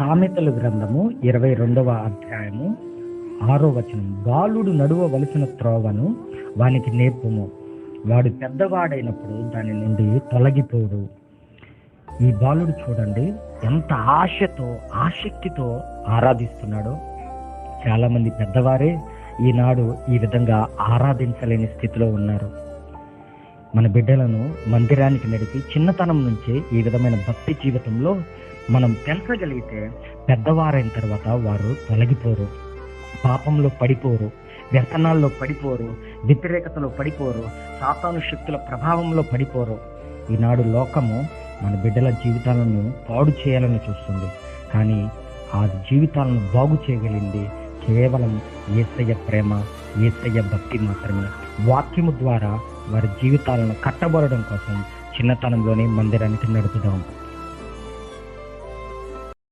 సామెతల గ్రంథము ఇరవై రెండవ అధ్యాయము ఆరో వచనం బాలుడు నడువవలసిన త్రోవను వానికి నేర్పుము. వాడు పెద్దవాడైనప్పుడు దాని నుండి తొలగిపోడు. ఈ బాలుడు చూడండి ఎంత ఆశతో ఆసక్తితో ఆరాధిస్తున్నాడో. చాలామంది పెద్దవారే ఈనాడు ఈ విధంగా ఆరాధించలేని స్థితిలో ఉన్నారు. మన బిడ్డలను మందిరానికి నడిపి చిన్నతనం నుంచే ఈ విధమైన భక్తి జీవితంలో మనం పెంచగలిగితే పెద్దవారైన తర్వాత వారు తొలగిపోరు. పాపంలో పడిపోరు వ్యసనాల్లో పడిపోరు వ్యతిరేకతలో పడిపోరు సాతాను శక్తుల ప్రభావంలో పడిపోరు. ఈనాడు లోకము మన బిడ్డల జీవితాలను పాడు చేయాలని చూస్తుంది. కానీ ఆ జీవితాలను బాగు చేయగలిగింది కేవలం ఏసయ్య ప్రేమ ఏసయ్య భక్తి మాత్రమే. వాక్యము ద్వారా వారి జీవితాలను కట్టబడడం కోసం చిన్నతనంలోనే మందిరానికి నడుపుదాం.